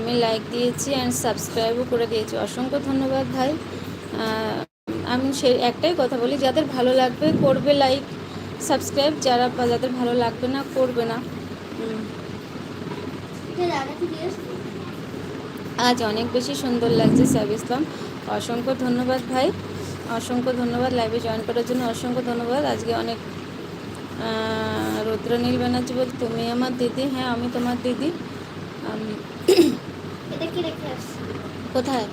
আমি লাইক দিয়েছি অ্যান্ড সাবস্ক্রাইবও করে দিয়েছি। অসংখ্য ধন্যবাদ ভাই। আমি সেই একটাই কথা বলি, যাদের ভালো লাগবে করবে লাইক সাবস্ক্রাইব যারা যাদের ভালো লাগবে না করবে না। আজ অনেক বেশি সুন্দর লাগছে সাইব ইসলাম অসংখ্য ধন্যবাদ ভাই। অসংখ্য ধন্যবাদ লাইভে জয়েন করার জন্য। অসংখ্য ধন্যবাদ। আজকে অনেক রুদ্রনীল ব্যানার্জি বল তুমি আমার দিদি। হ্যাঁ আমি তোমার দিদি। কি রেখে আসছি কোথায়?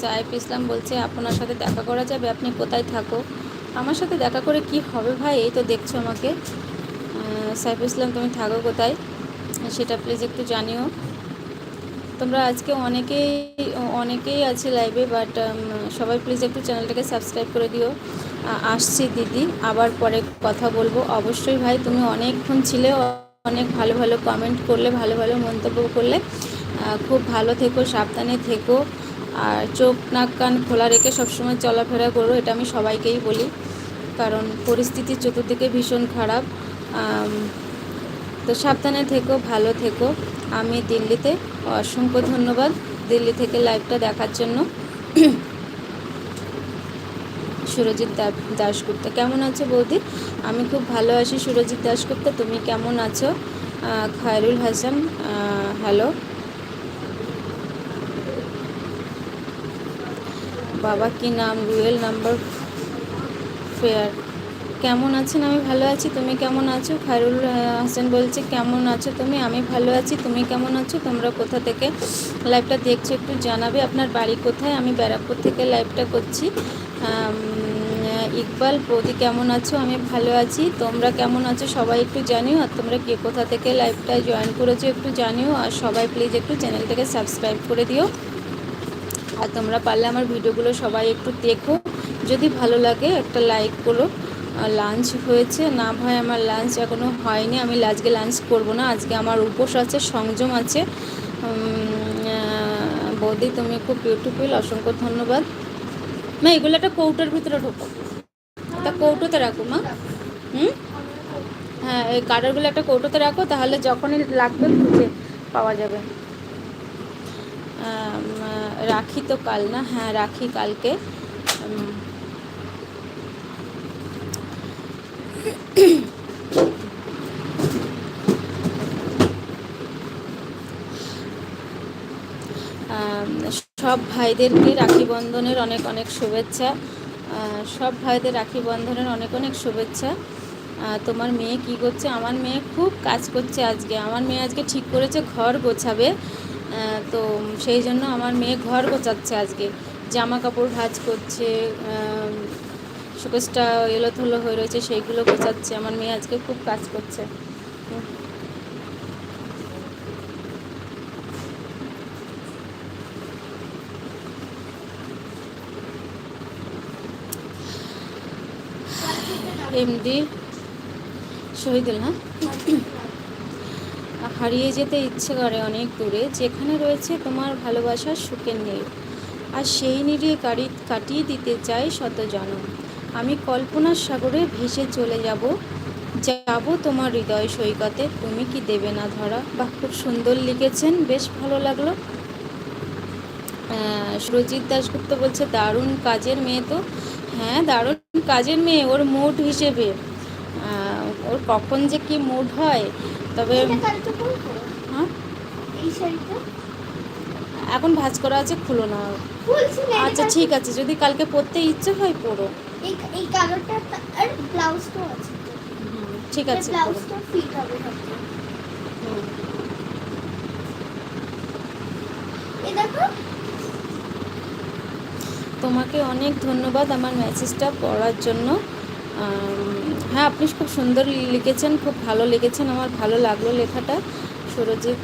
সাইফ ইসলাম বলছে আপনার সাথে দেখা করা যাবে? আপনি কোথায় থাকো? আমার সাথে দেখা করে কি হবে ভাই? এই তো দেখছ আমাকে। আহ, সাইফ ইসলাম তুমি থাকো কোথায়? সেটা প্লিজ একটু জানিও। তোমরা আজকে অনেকেই অনেকেই আছে লাইভে বাট সবাই প্লিজ একটু চ্যানেলটাকে সাবস্ক্রাইব করে দিও। আসছি দিদি, আবার পরে কথা বলব। অবশ্যই ভাই, তুমি অনেকক্ষণ ছিলে, অনেক ভালো ভালো কমেন্ট করলে, ভালো ভালো মন্তব্য করলে। খুব ভালো থেকো, সাবধানে থেকো। আর চোখ, নাক, কান খোলা রেখে সবসময় চলাফেরা করো, এটা আমি সবাইকেই বলি। কারণ পরিস্থিতি চতুর্দিকে ভীষণ খারাপ। তো সাবধানে থেকো, ভালো থেকো। আমি দিল্লিতে, অসংখ্য ধন্যবাদ দিল্লি থেকে লাইভটা দেখার জন্য। সুরজিৎ দা- দাশগুপ্ত, কেমন আছো বৌদি? আমি খুব ভালো আছি সুরজিৎ দাশগুপ্ত, তুমি কেমন আছো? খায়রুল হাসান হ্যালো বাবা, কি নাম? রুয়েল নাম্বার ফেয়ার। কেমন আছেন? আমি ভালো আছি। তুমি কেমন আছো? খায়রুল হাসান বলছে, কেমন আছো তুমি? আমি ভালো আছি। তুমি কেমন আছো? তোমরা কোথা থেকে লাইভটা দেখছ একটু জানাবে। আপনার বাড়ি কোথায়? আমি ব্যারাকপুর থেকে লাইভটা করছি। ইকবাল, বৌদি কেমন আছো? আমি ভালো আছি। তোমরা কেমন আছো? সবাই একটু জানিও। আর তোমরা কে কোথা থেকে লাইভটা জয়েন করেছ একটু জানিও। আর সবাই প্লিজ একটু চ্যানেলটাকে সাবস্ক্রাইব করে দিও। আর তোমরা পারলে আমার ভিডিওগুলো সবাই একটু দেখো। যদি ভালো লাগে একটা লাইক করো। লাঞ্চ হয়েছে। না ভাই, আমার লাঞ্চ এখনও হয়নি। আমি আজকে লাঞ্চ করব না। আজকে আমার উপোস আছে, সংযম আছে। বৌদি, তুমি খুব বিউটিফুল অসংখ্য ধন্যবাদ। মা, এগুলো একটা কৌটোর ভিতরে ঢোকো। তা কৌটোতে রাখো, মা। হুম? হ্যাঁ এই কার্ডারগুলো একটা কৌটোতে রাখো, তাহলে যখনই লাগবে খুঁজে পাওয়া যাবে। রাখি তো কাল না? হ্যাঁ রাখি কালকে উম, আম, সব ভাইদেরকে রাখি বন্ধনের অনেক অনেক শুভেচ্ছা। সব ভাইদের রাখি বন্ধনের অনেক অনেক শুভেচ্ছা। তোমার মেয়ে কি করছে? আমার মেয়ে খুব কাজ করছে আজকে। আমার মেয়ে আজকে ঠিক করেছে, ঘর গোছাবে। তো সেই জন্য আমার মেয়ে ঘর গোছাচ্ছে আজকে। জামা কাপড় ভাজ করছে শোকেসটা এলোথলো হয়ে রয়েছে, সেইগুলো গোছাচ্ছে। আমার মেয়ে আজকে খুব কাজ করছে। এমডি শহীদুল হ্যাঁ? হারিয়ে যেতে ইচ্ছে করে অনেক দূরে। যেখানে রয়েছে তোমার ভালোবাসার সুখের নীড় আর সেই কারি কাটিয়ে দিতে চাই শত জনম। আমি কল্পনার সাগরে ভেসে চলে যাব। যাব তোমার হৃদয় সৈকতে। তুমি কি দেবে না ধরা? বা খুব সুন্দর লিখেছেন বেশ ভালো লাগল। সুরজিৎ দাশগুপ্ত বলছে দারুণ কাজের মেয়ে তো। হ্যাঁ দারুণ কাজের মেয়ে ওর মুড হিসেবে। ওর কখন যে কি মুড হয় তবে হ্যাঁ? এখন ভাজ করা আছে খুলো না। আচ্ছা ঠিক আছে যদি কালকে পরতে ইচ্ছে হয় পড়ো এই এই কালারটা আর ব্লাউজটাও আছে ঠিক আছে। ব্লাউজটা ফিট হবে ভাবছি। দেখো। তোমাকে অনেক ধন্যবাদ আমার মেসেজটা পড়ার জন্য। হ্যাঁ আপনি খুব সুন্দর লিখেছেন খুব ভালো লিখেছেন আমার ভালো লাগল লেখাটা। সুরজিৎ